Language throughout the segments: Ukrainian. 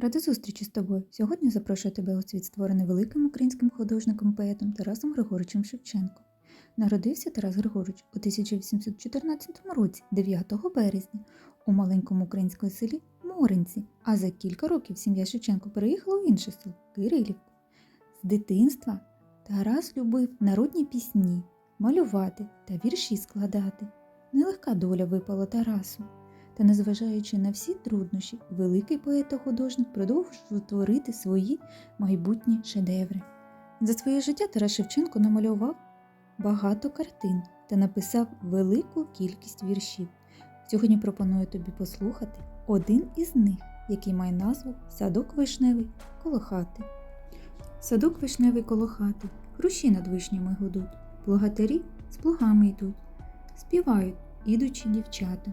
Рада зустрічі з тобою. Сьогодні запрошую тебе у світ, створений великим українським художником поетом Тарасом Григоровичем Шевченком. Народився Тарас Григорович у 1814 році, 9 березня, у маленькому українському селі Моринці, а за кілька років сім'я Шевченко переїхала в інше село Кирилівку. З дитинства Тарас любив народні пісні, малювати та вірші складати. Нелегка доля випала Тарасу. Та незважаючи на всі труднощі, великий поет та художник продовжував творити свої майбутні шедеври. За своє життя Тарас Шевченко намалював багато картин та написав велику кількість віршів. Сьогодні пропоную тобі послухати один із них, який має назву Садок вишневий коло хати. Садок вишневий коло хати, хрущі над вишнями гудуть, плугатарі з плугами йдуть, співають ідучі дівчата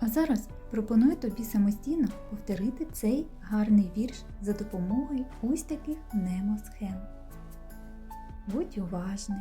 А зараз пропоную тобі самостійно повторити цей гарний вірш за допомогою ось таких немосхем. Будь уважний,